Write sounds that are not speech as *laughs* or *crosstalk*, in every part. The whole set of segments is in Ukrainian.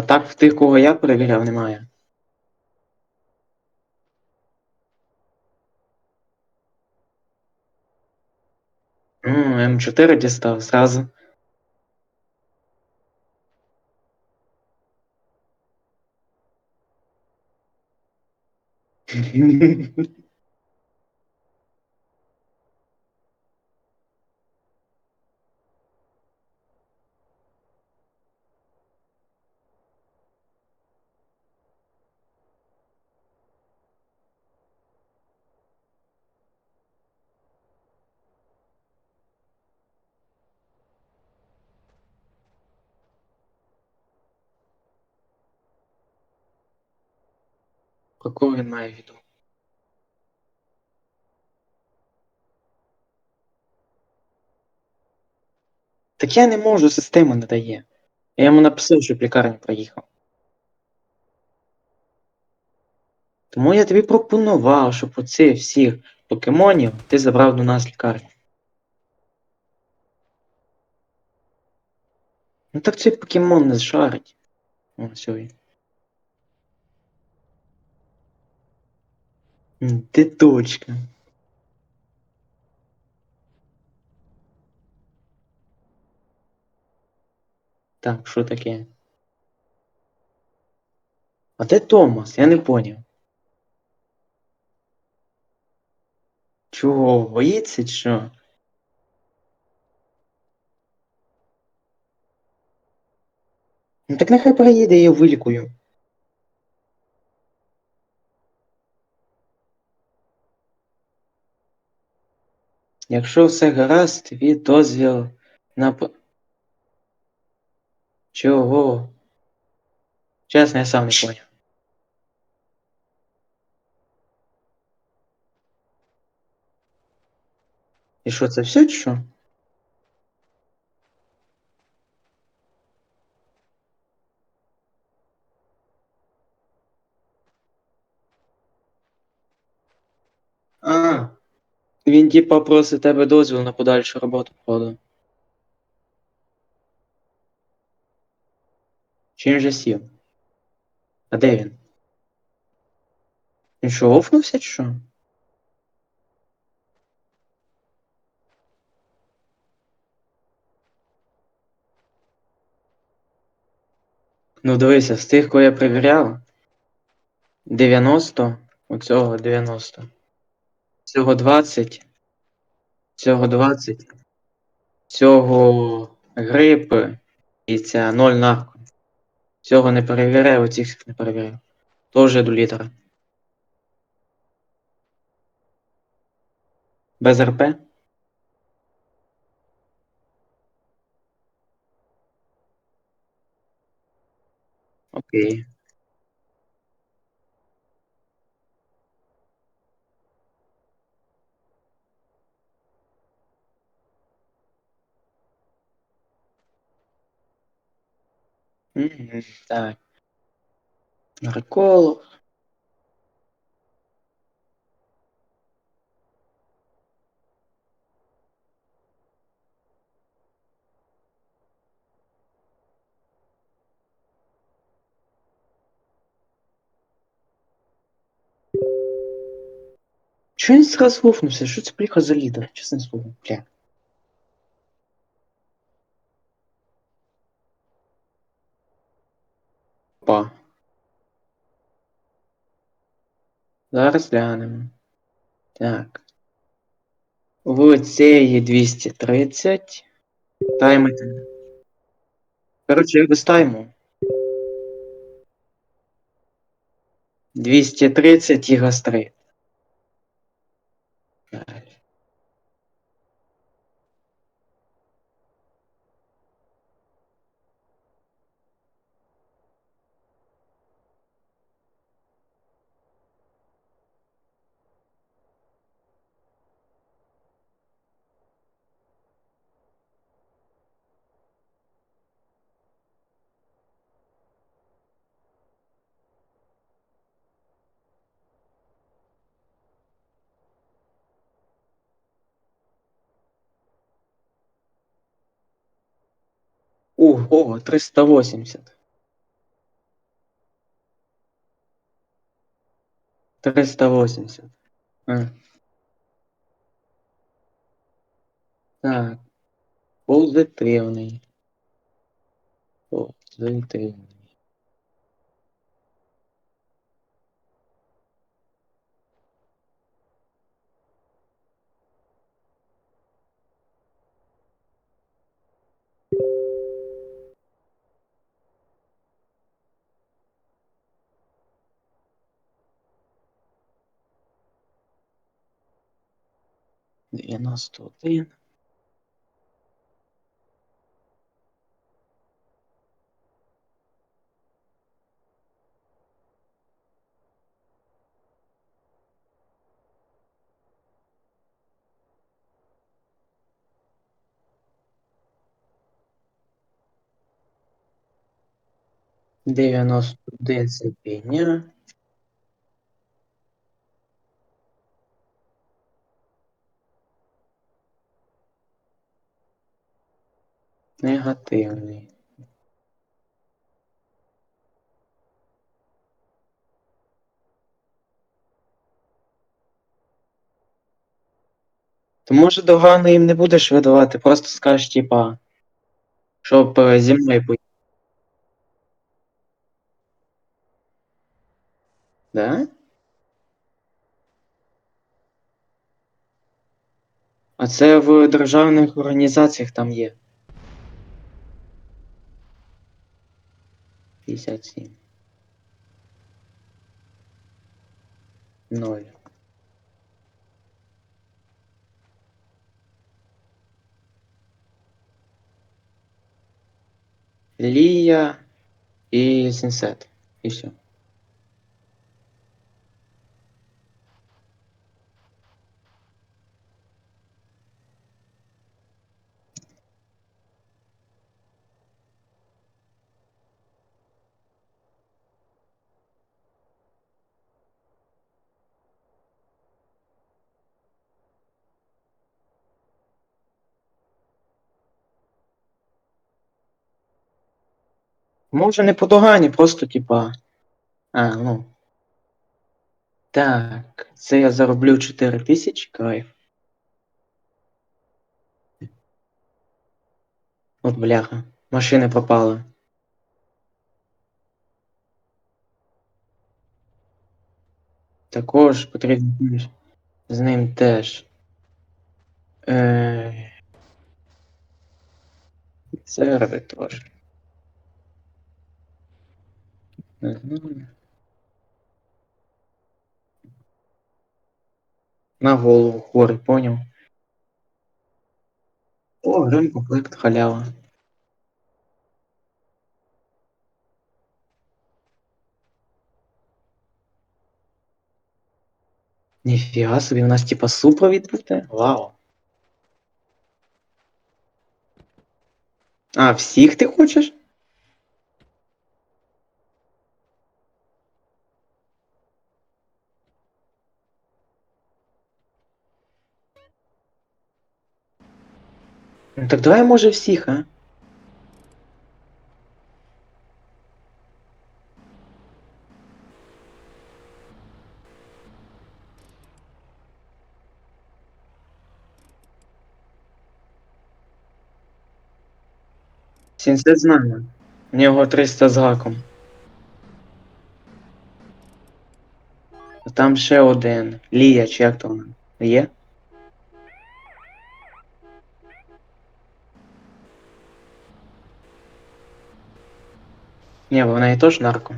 А так в тих, кого я перевіряв, немає. М, М4 дістав зразу. *laughs* Про кого він має в виду? Так я не можу, система не дає. Я йому написав, щоб лікарню проїхав. Тому я тобі пропонував, щоб оцих всіх покемонів ти забрав до нас лікарню. Ну так цей покемон не зшарить. О, все. він. М, Ти точка. Так, що таке? А де Томас? Я не поняв. Чого? Боїться чи що? Ну так нехай приїде, я вилікую. Якщо все гаразд, тобі дозвіл на. Чого? Чесно, я сам не поняв. І що, це все чи що? А. Він типа просить тебе дозвіл на подальшу роботу, походу. Чи він вже сів? А де він? Він що, офнувся чи що? Ну дивися, з тих, кого я перевіряв. 90, оцього 90. Цього 20. Цього 20. Цього грип і ця 0 нарко. Цього не перевіряю, оцих не перевіряю. Тоже до літера. Без РП? Окей. Мгм, Так. Нарколог. Чого він зразу вовнувся? Що це пліха за лідер? Чесне слово, бля. Зараз глянемо. Так. В цієї 230. Таймити. Коротше, як без тайму. 230 і гастрит. У, о, 380. 380. А. Так. Позитивний. Позитивний. Дев'яносто один. Дев'яносто один це Негативний. То може догану їм не будеш видавати, просто скажеш, типа, щоб е, зі мною поїхати. Да? А це в державних організаціях там є. 57. 0. Лія і Сенсет. І все. Може не по догані, просто типа. А, ну. Так, це я зароблю 4000 кайф. От бляха. Машини пропали. Також потрібно з ним теж. Е... Серви трошки. Не знаю. На голову хворий, поняв. О, грим комплект халява. Ніфіга собі, у нас типа супровід буде? Вау. А, всіх ти хочеш? Ну так давай може всіх, а? Сінсет з нами. У нього 300 з гаком. Там ще один. Лія, чи як то вона? Є? Ні, вона і теж нарко.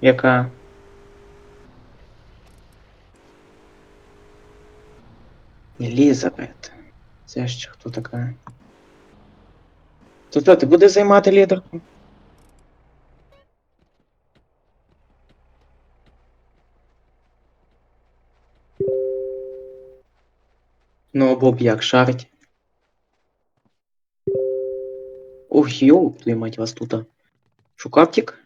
Яка? Елізабет. Це ще хто така? То що, ти буде займати лідерку? Ну, Боб як шарить. Ох, йоу, твою мать вас тут. Шукав тік?